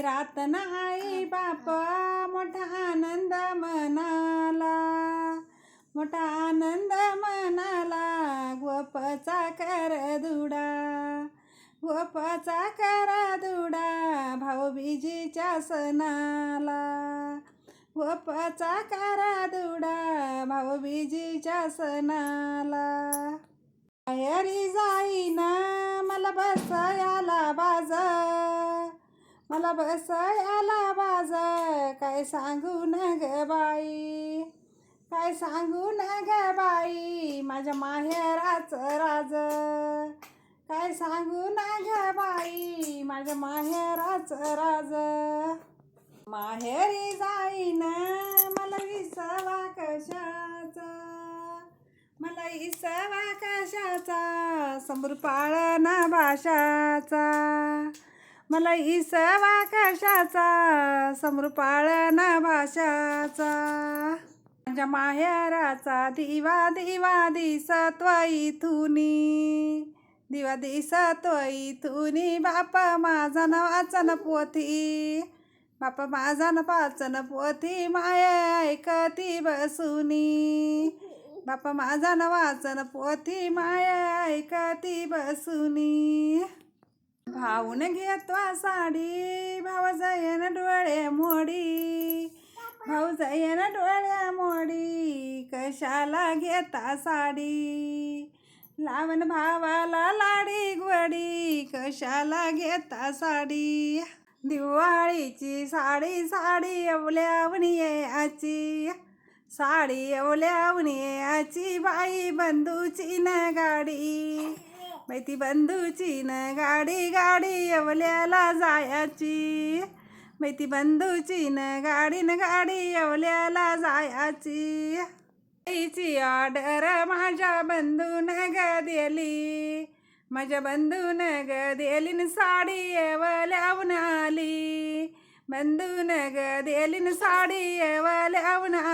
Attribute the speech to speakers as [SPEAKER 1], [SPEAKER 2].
[SPEAKER 1] रात नाही बापा मोठा आनंद मनाला. मोठा आनंद मनाला गोपचा कर दुडा. गोपचा करा दुडा भाऊबीजीच्या सणाला. गोपचा करा दुडा भाऊबीजीच्या सणाला. जाईना मला बसायला मला बसायला बाज काय सांगू न ग बाई? काय सांगू न ग बाई? माझ्या माहेराचं राज. काय सांगू ना ग बाई? माझ्या माहेराचं राज. माहेरी जाईन मला विसावा कशाचा? मला विसावा कशाचा? समोर पाळणा भाषाचा. मला इसवा कशाचा? समृपाळना भाषाचा. माझ्या माहेराचा दिवा दिवा दिसत्व इथुनी. दिवा दिसतो इथुनी. बापा माझा न वाचन पोथी. बापा माझा न पाचन पोथी. माया ऐकती बसुनी. बापा माझा न वाचन पोथी. माया ऐकती बसुनी. भाऊन घेतो साडी. भाव जयन डोळे मोडी. भाऊ जयन डोळ्या मोडी. कशाला घेता साडी? लावण भावाला लाडी गोडी. कशाला घेता साडी? दिवाळीची साडी साडी एवल्यावणी याची साडी एवल्यावणी याची बाई बंधूची न गाडी. मैती बंधूची न गाडी गाडी अवल्याला जायाची. मैती बंधूची न गाडी न गाडी अवल्याला जायाची. आईची ऑर्डर माझ्या बंधून ग दिली. माझ्या बंधून ग दिलीन साडी एवल्यावून आली. बंधून ग दिलीन साडी एवल्यावून आली